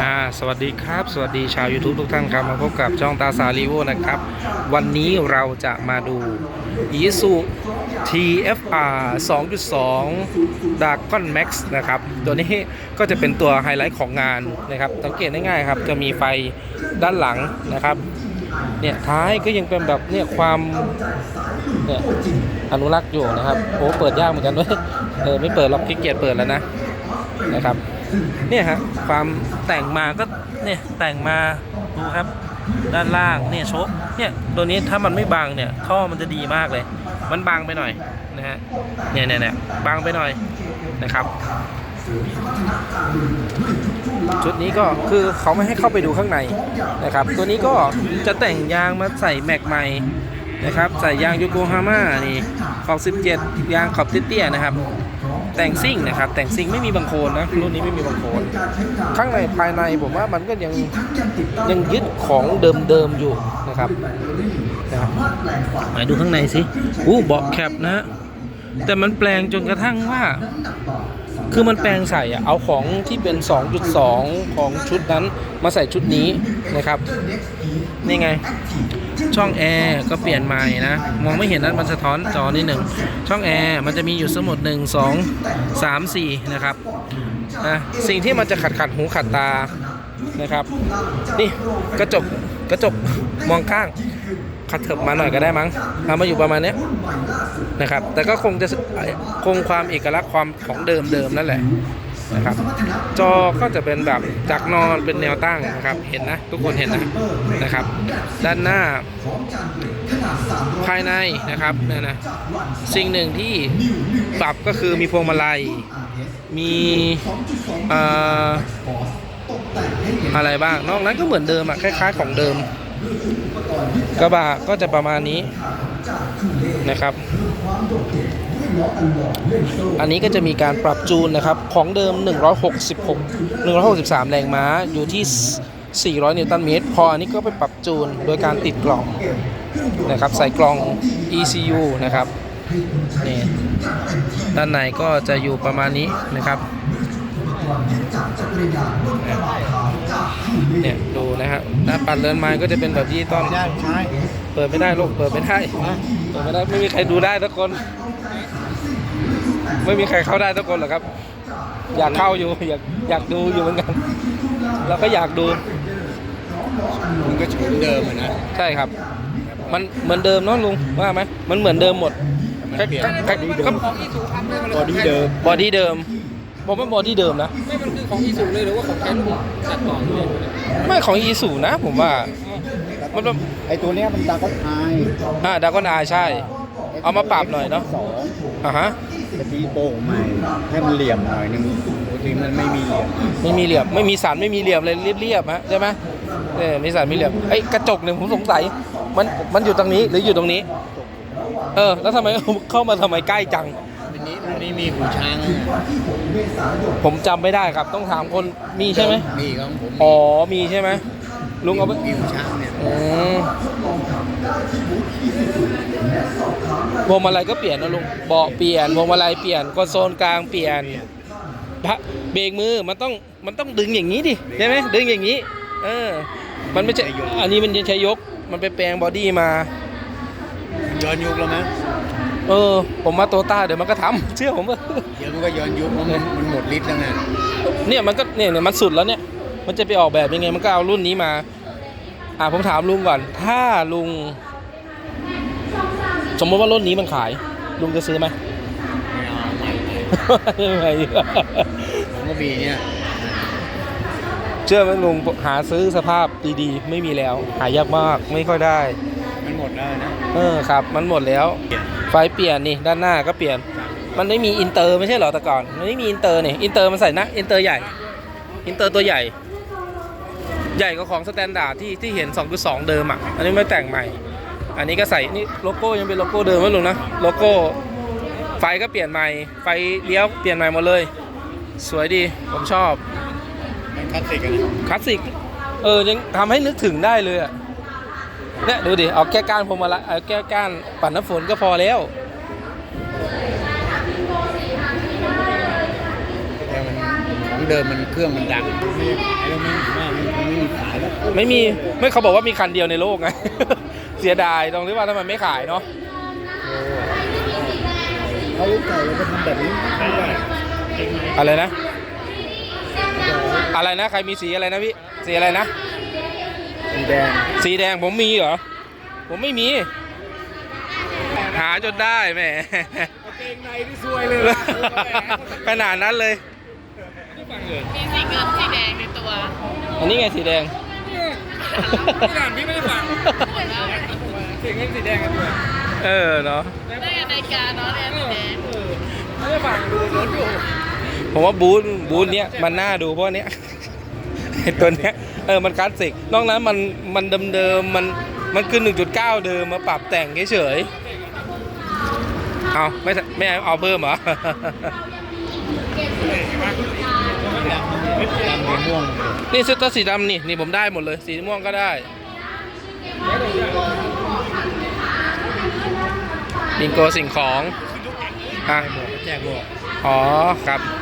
อ่าสวัสดีครับ สวัสดีชาว YouTube ทุกท่านครับมาพบกับช่องตาสารีโวนะครับ วันนี้เราจะมาดู i s u TFR 2.2 Dragon Max นะครับ ตัวนี้ก็จะเป็นตัวไฮไลท์ของงานนะครับสังเกตง่ายๆครับ จะมีไฟด้านหลังนะครับเนี่ยท้ายก็ยังเป็นแบบเนี่ยความเนี่ยอนุรักษ์อยู่นะครับโอ้เปิดยากเหมือนกันด้วยเออไม่เปิดหรอกขี้เกียจเปิดแล้วนะนะครับ เนี่ยฮะความแต่งมาก็เนี่ยแต่งมาดูครับ ด้านล่างเนี่ยโชคเนี่ยตัวนี้ถ้ามันไม่บางเนี่ยท่อมันจะดีมากเลย มันบางไปหน่อยนะฮะเนี่ยเนี่ยเนี่ยบางไปหน่อยนะครับชุดนี้ก็คือเขาไม่ให้เข้าไปดูข้างในนะครับ ตัวนี้ก็จะแต่งยางมาใส่แม็กใหม่นะครับ ใส่ยางโยโกฮาม่านี่ขอบ 17 ยางขอบเตี้ยๆนะครับ แต่งซิ่งนะครับ แต่งซิ่งไม่มีบังโคลนนะรุ่นนี้ไม่มีบังโคลนข้างในภายในผมว่ามันก็ยังยังยึดของเดิมๆอยู่นะครับนะครับมาดูข้างในสิอู้เบาะแคปนะฮะแต่มันแปลงจนกระทั่งว่า คือมันแปลงใส่อะเอาของที่เป็น 2.2 ของชุดนั้นมาใส่ชุดนี้นะครับ นี่ไง ช่องแอร์ก็เปลี่ยนใหม่นะ มองไม่เห็นนั้นมันสะท้อนจอนิดหนึ่ง ช่องแอร์มันจะมีอยู่สมุด1 2 3 4นะครับนะสิ่งที่มันจะขัดขัดหูขัดตานะครับ นี่กระจกกระจกมองข้างขัดเถิบมาหน่อยก็ได้มั้งเอามาอยู่ประมาณนี้นะครับ แต่ก็คงจะคงความเอกลักษณ์ความของเดิมๆนั่นแหละ นะครับ จอก็จะเป็นแบบจากนอนเป็นแนวตั้งนะครับ เห็นนะ ทุกคนเห็นนะนะครับ ด้านหน้า ภายในนะครับเนี่ยนะสิ่งหนึ่งที่ปรับก็คือมีพวงมาลัย มีเอ่ออะไรบ้าง นอกนั้นก็เหมือนเดิมอะคล้าย ๆ ของเดิม กระบะก็จะประมาณนี้นะครับ อันนี้ก็จะมีการปรับจูนนะครับ ของเดิม 166 163 แรงม้าอยู่ที่ 400 นิวตันเมตร พออันนี้ก็ไปปรับจูนโดยการติดกล่องนะครับ ใส่กล่อง ECU นะครับนี่ด้านในก็จะอยู่ประมาณนี้นะครับเนี่ยดูนะครับหน้าปัดเรือนไม้ก็จะเป็นแบบดิจิตอลได้ใช่เปิดไม่ได้ลูกเปิดไม่ได้เปิดไม่ได้ไม่มีใครดูได้ทุกคน ไม่มีใครเข้าได้ทุกคนหรอกครับ อยากเข้าอยู่อยากอยากดูอยู่เหมือนกัน เราก็อยากดูมันก็เหมือนเดิมอะนะใช่ครับ มันเหมือนเดิมเนาะลุงว่าไหมมันเหมือนเดิมหมดมันเปลี่ยนก็บอดี้เดิมบอดี้เดิมผมว่าบอดี้เดิมนะไม่มันคือของอีสุเลยหรือว่าของแท้ลูกตัดต่อเลยไม่ของอีสูนะ ผมว่ามันแบบไอตัวเนี้ยมันดาก็ไออ่าดากอนอาใช่ เอามาปรับหน่อยเนาะสองอ่าฮะ จะตีโป่งใหม่ให้มันเหลี่ยมหน่อยนึงปกติมันไม่มีเหลี่ยมไม่มีเหลี่ยมไม่มีสันไม่มีเหลี่ยมเลยเรียบๆฮะใช่ไหมเออมีสันมีเหลี่ยมไอ้ยกระจกหนึ่งผมสงสัยมันมันอยู่ตรงนี้หรืออยู่ตรงนี้ เออ แล้วทำไมเข้ามาทำไมใกล้จังอันนี้อันนี้มีหูช้างผมจำไม่ได้ครับ ต้องถามคนมีใช่ไหมมีของผม อ๋อมีใช่ไหม ลุงเอาไปมีหูช้างเนี่ยอืมพวงมาลัยก็เปลี่ยนนะลุงเบาะเปลี่ยนพวงมาลัยเปลี่ยนคอนโซลกลางเปลี่ยนพระเบรกมือมันต้องมันต้องดึงอย่างนี้ดิใช่ไหมดึงอย่างนี้ เออ มันไม่ใช่อันนี้มันจะใช้ยก มันไปแปลงบอดี้มาย้อนยุคแล้วมั้ยเออ ผมมาโตต้าเดี๋ยวมันก็ทำเชื่อผมว่าเดี๋ยวมันก็ย้อนยุคเพราะมันมันหมดฤทธิ์แล้วไงเนี่ยมันก็เนี่ยเนี่ยมันสุดแล้วเนี่ย มันจะไปออกแบบยังไงมันก็เอารุ่นนี้มา อ่าผมถามลุงก่อน ถ้าลุง สมมติว่ารุ่นนี้มันขาย ลุงจะซื้อไหมไม่เอาใหม่ใหม่ไม่ไม่ผมก็มีเนี่ยเชื่อไหมลุงหาซื้อสภาพดีๆ ไม่มีแล้ว หายากมากไม่ค่อยได้ มันหมดแล้วนะเออครับ มันหมดแล้ว ไฟเปลี่ยนนี่ด้านหน้าก็เปลี่ยน มันไม่มีอินเตอร์ไม่ใช่เหรอแต่ก่อนมันไม่มีอินเตอร์เนี่ยอินเตอร์มันใส่นะอินเตอร์ใหญ่ อินเตอร์ตัวใหญ่ ใหญ่กว่าของสแตนดาร์ดที่ที่เห็น2.2 เดิมอะ อันนี้ไม่แต่งใหม่ อันนี้ก็ใส่นี่โลโก้ยังเป็นโลโก้เดิมไหมลุงนะ โลโก้ไฟก็เปลี่ยนใหม่ ไฟเลี้ยวเปลี่ยนใหม่หมดเลย สวยดี ผมชอบมันคลาสสิกอะนะคลาสสิก เออ ยังทำให้นึกถึงได้เลยอะเนี่ยดูดิ เอาแก้ก้านพวงมาลัยเอาแก้ก้านปัดน้ำฝนก็พอแล้วแต่มันของเดิมมันเครื่องมันดังไอ้ เราไม่ไม่มีไม่เขาบอกว่ามีคันเดียวในโลกไง เสียดายตรงที่ว่าทำไมไม่ขายเนาะเอาลูกไก่เราไปทำแบบนี้ไม่ได้อะไรนะ อะไรนะใครมีสีอะไรนะพี่สีอะไรนะสีแดงสีแดงผมมีเหรอผมไม่มี หาจนได้แหมเกงในที่ซวยเลยขนาดนั้นเลยมีสีเงินสีแดงในตัว อันนี้ไงสีแดงพี่ด่านพี่ไม่ได้ฟังหมดแล้วเสียงเงินสีแดงกันด้วยเออเนาะได้กันในการเนาะเนี่ยสีแดงไม่ได้ฟังดูรถอยู่ผมว่าบูธบูธเนี้ยมันน่าดูเพราะเนี้ยไอ้ตัวเนี้ยเออมันคลาสสิกนอกนั้นมันมันเดิมๆมันมันคือ 1.9 เดิมมาปรับแต่งเฉยๆเอาไม่ไม่เอาเพิ่มเหรอดำสีม่วง นี่เสื้อตัวสีดำนี่นี่ผมได้หมดเลย สีม่วงก็ได้บิงโกสิ่งของอะแจกหมวกอ๋อครับแ